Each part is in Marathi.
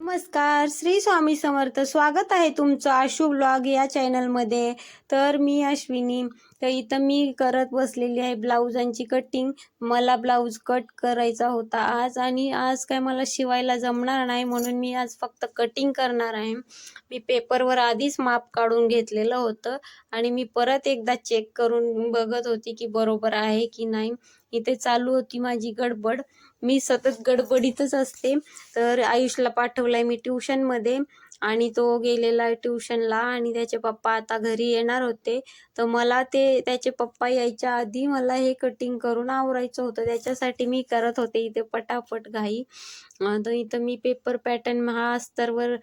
नमस्कार श्री स्वामी समर्थ. स्वागत आहे तुमचं अशुभ ब्लॉग या चॅनलमध्ये तर मी अश्विनी. तर इथं मी करत बसलेली आहे ब्लाऊजांची कटिंग मला ब्लाऊज कट करायचा होता आज आणि आज काय मला शिवायला जमणार नाही म्हणून मी आज फक्त कटिंग करणार आहे. मी पेपरवर आधीच माप काढून घेतलेलं होतं आणि मी परत एकदा चेक करून बघत होती की बरोबर आहे की नाही. इथे चालू होती माझी गडबड. मी सतत गडबडीतच असते. तर आयुषला पाठवलाय मी ट्युशनमध्ये आणि तो गेलेला आहे ट्युशनला आणि त्याचे पप्पा आता घरी येणार होते. तर मला ते त्याचे पप्पा यायच्या आधी मला हे कटिंग करून आवरायचं होतं. त्याच्यासाठी मी करत होते इथे पटापट घाई. तर इथं मी पेपर पॅटर्न हा अस्तरवर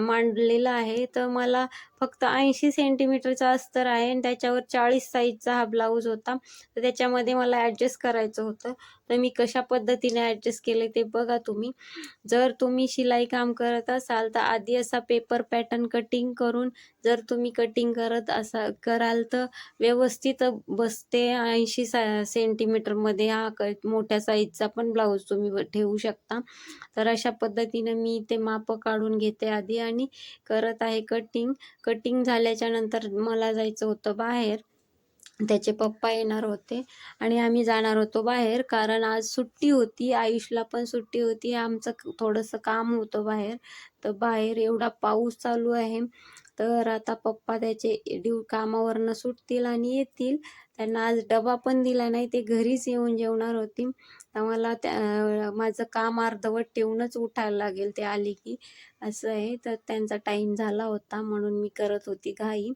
मांडलेला आहे. तर मला फक्त ऐंशी सेंटीमीटरचा अस्तर आहे आणि त्याच्यावर चाळीस साईजचा हा ब्लाऊज होता. तर त्याच्यामध्ये मला ॲडजस्ट करायचं होतं. तर मी कशा पद्धतीने ॲडजस्ट केले ते बघा तुम्ही. जर तुम्ही शिलाई काम करत असाल तर आधी असा पेपर पॅटर्न कटिंग करून जर तुम्ही कटिंग करत असा कराल तर व्यवस्थित बसते. ऐंशी सा सेंटीमीटरमध्ये हा क मोठ्या साईजचा पण ब्लाऊज तुम्ही ठेवू शकता. तर अशा पद्धतीनं मी ते माप काढून घेते आधी आणि करत आहे कटिंग कटिंग झाल्याच्यानंतर मला जायचं होतं बाहेर. त्याचे पप्पा येणार होते आणि आम्ही जाणार होतो बाहेर कारण आज सुट्टी होती. आयुषला पण सुट्टी होती. आमचं थोडंसं काम होतं बाहेर. तर बाहेर एवढा पाऊस चालू आहे. तर आता पप्पा त्याचे ड्यू कामावरनं सुटतील आणि येतील. त्यांना आज डबा पण दिला नाही. ते घरीच येऊन जेवणार होती. तर मला त्या माझं काम अर्धवट ठेवूनच उठायला लागेल ते आली की. असं आहे. तर त्यांचा टाईम झाला होता म्हणून मी करत होती घाई.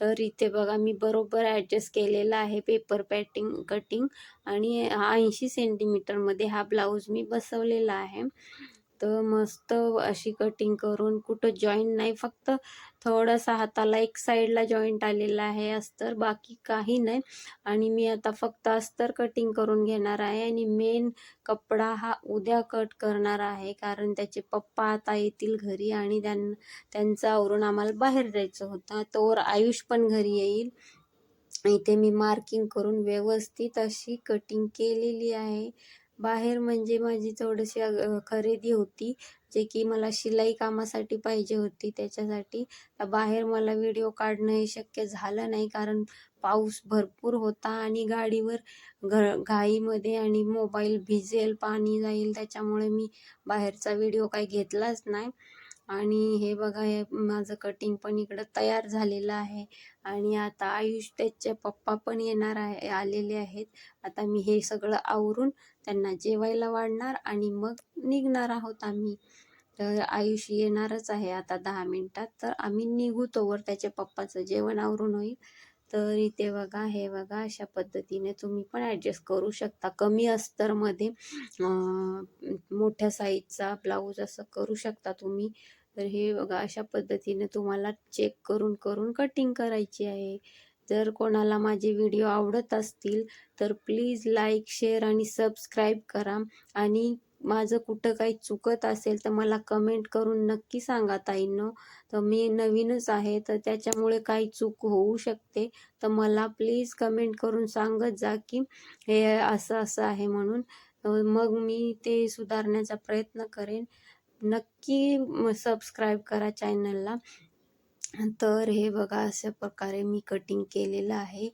तर इथे बघा मी बरोबर ॲडजस्ट केलेला आहे पेपर पॅटिंग कटिंग आणि ऐंशी सेंटीमीटरमध्ये हा ब्लाऊज मी बसवलेला आहे. तर मस्त अशी कटिंग करून कुठं जॉईंट नाही. फक्त थोडासा हाताला एक साईडला जॉईंट आलेला आहे अस्तर बाकी काही नाही. आणि मी आता फक्त अस्तर कटिंग करून घेणार आहे. आणि मेन कपडा हा उद्या कट करणार आहे. कारण त्याचे पप्पा आता येतील घरी आणि त्यां त्यांचं आवरून आम्हाला बाहेर जायचं होतं. तोवर आयुष पण घरी येईल. इथे मी मार्किंग करून व्यवस्थित अशी कटिंग केलेली आहे. बाहेर म्हणजे माझी थोडीशी खरेदी होती जे की मला शिलाई कामासाठी पाहिजे होती. त्याच्यासाठी तर बाहेर मला व्हिडिओ काढणं हे शक्य झालं नाही कारण पाऊस भरपूर होता आणि गाडीवर घ घाईमध्ये आणि मोबाईल भिजेल पाणी जाईल त्याच्यामुळे मी बाहेरचा व्हिडिओ काही घेतलाच नाही. आणि हे बघा हे माझं कटिंग पण इकडं तयार झालेलं आहे. आणि आता आयुष त्याचे पप्पा पण येणार आहे आलेले आहेत. आता मी हे सगळं आवरून त्यांना जेवायला वाढणार आणि मग निघणार आहोत आम्ही. तर आयुष येणारच आहे आता दहा मिनटात. तर आम्ही निघू तोवर त्याच्या पप्पाचं जेवण आवरून होईल. तर इथे बघा हे बघा अशा पद्धतीने तुम्ही पण ॲडजस्ट करू शकता. कमी अस्तरमध्ये मोठ्या साईजचा ब्लाऊज असं करू शकता तुम्ही. तर हे बघा अशा पद्धतीने तुम्हाला चेक करून करून कटिंग करायची आहे. जर कोणाला माझे व्हिडिओ आवडत असतील तर प्लीज लाईक शेअर आणि सबस्क्राईब करा. आणि माझं कुठं काही चुकत असेल तर मला कमेंट करून नक्की सांगा ताईंनो. तर मी नवीनच आहे तर त्याच्यामुळे काही चूक होऊ शकते. तर मला प्लीज कमेंट करून सांगत जा की हे असं असं आहे म्हणून. मग मी ते सुधारण्याचा प्रयत्न करेन. नक्की सबस्क्राईब करा चॅनलला तर हे बघा अशा प्रकारे मी कटिंग केलेलं आहे.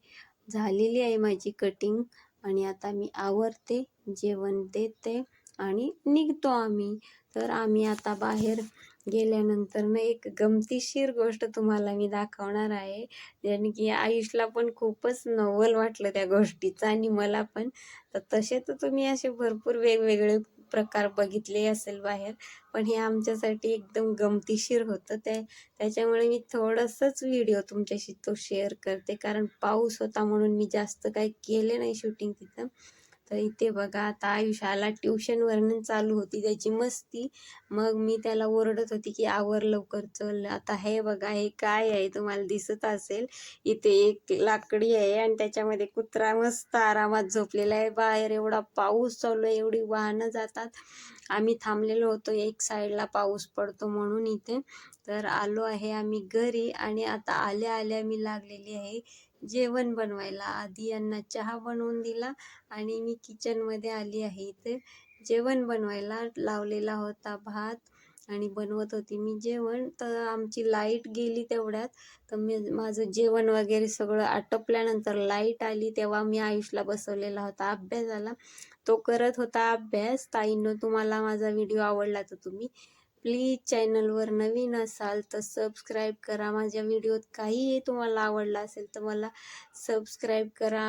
झालेली आहे माझी कटिंग आणि आता मी आवरते जेवण देते. आणि निघतो आम्ही. तर आम्ही आता बाहेर गेल्यानंतर ना एक गमतीशीर गोष्ट तुम्हाला मी दाखवणार आहे. ज्याने की आयुषला पण खूपच नवल वाटलं त्या गोष्टीचं आणि मला पण. तर तसे तर तुम्ही असे भरपूर वेगवेगळे प्रकार बघितले असेल बाहेर. पण हे आमच्यासाठी एकदम गमतीशीर होतं. त्या त्याच्यामुळे मी थोडंसंच व्हिडिओ तुमच्याशी तो शेअर करते. कारण पाऊस होता म्हणून मी जास्त काही केले नाही शूटिंग तिथं. तर इथे बघा आता आयुष्याला आला ट्युशनवरनं चालू होती त्याची मस्ती. मग मी त्याला ओरडत होती की आवर लवकर चल. आता हे बघा हे काय आहे? तुम्हाला दिसत असेल. इथे एक लाकडी आहे आणि त्याच्यामध्ये कुत्रा मस्त आरामात झोपलेला आहे. बाहेर एवढा पाऊस चालू आहे एवढी वाहनं जातात. आम्ही थांबलेलो होतो एक साईडला पाऊस पडतो म्हणून इथे. तर आलो आहे आम्ही घरी आणि आता आल्या आल्या मी लागलेली आहे. जेवण बनवायला. आधी यांना चहा बनवून दिला आणि मी किचनमध्ये आली आहे इथे. जेवण बनवायला लावलेला होता भात आणि बनवत होती मी जेवण. तर आमची लाइट गेली तेवढ्यात. तर मी माझं जेवण वगैरे सगळं आटोपल्यानंतर लाइट आली तेव्हा मी आयुषला बसवलेला होता. अभ्यासाला तो करत होता अभ्यास. ताईंनो तुम्हाला माझा व्हिडिओ आवडला तर तुम्ही प्लीज चॅनलवर नवीन असाल तर सबस्क्राईब करा. माझ्या व्हिडिओत काहीही तुम्हाला आवडला असेल तर मला सबस्क्राईब करा.